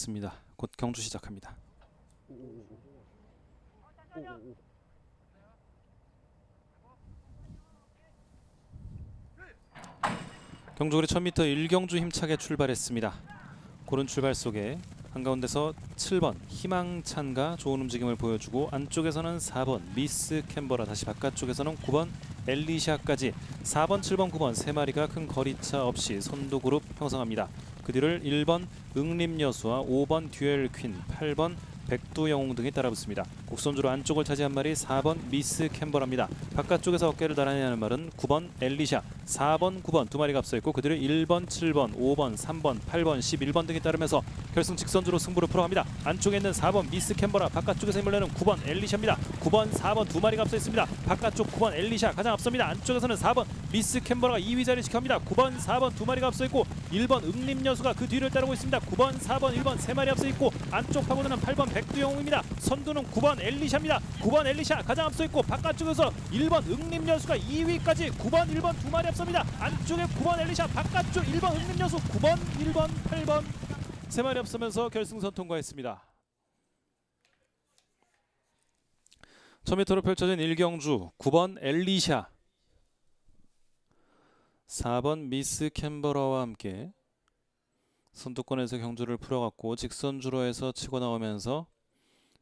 맞습니다. 곧 경주 시작합니다. 경주거리 1000m 1경주 힘차게 출발했습니다. 고른 출발 속에 한가운데서 7번 희망찬가 좋은 움직임을 보여주고 안쪽에서는 4번 미스 캔버라 다시 바깥쪽에서는 9번 엘리샤까지 4번, 7번, 9번 세 마리가 큰 거리차 없이 선두 그룹 형성합니다. 그 뒤를 1번 응림여수와 5번 듀얼 퀸, 8번 백두영웅 등이 따라붙습니다. 곡선주로 안쪽을 차지한 말이 4번 미스 캔버라입니다. 바깥쪽에서 어깨를 하는 말은 9번 엘리샤, 4번, 9번 두 마리가 앞서 있고 그들을 1번, 7번, 5번, 3번, 8번, 11번 등이 따르면서 결승 직선주로 승부를 풀어갑니다. 안쪽에 있는 4번 미스 캔버라, 바깥쪽에서 힘을 내는 9번 엘리샤입니다. 9번, 4번 두 마리가 앞서 있습니다. 바깥쪽 9번 엘리샤 가장 앞섭니다. 안쪽에서는 4번 미스 캔버라가 2위 자리 지켜갑니다. 9번, 4번 두 마리가 앞서 있고 1번 응림여수가 그 뒤를 따르고 있습니다. 9번, 4번, 1번 세 마리 앞서 있고 안쪽 파고드는 8번 백두영웅입니다. 선두는 9번 엘리샤입니다. 9번 엘리샤 가장 앞서 있고 바깥쪽에서 1번 응림여수가 2위까지 9번, 1번 두 마리 앞섭니다. 안쪽에 9번 엘리샤, 바깥쪽 1번 응림여수, 9번, 1번, 8번 세 마리 앞서면서 결승선 통과했습니다. 1000m로 펼쳐진 1경주 9번 엘리샤 4번 미스 캔버라와 함께 선두권에서 경주를 풀어갔고 직선 주로에서 치고 나오면서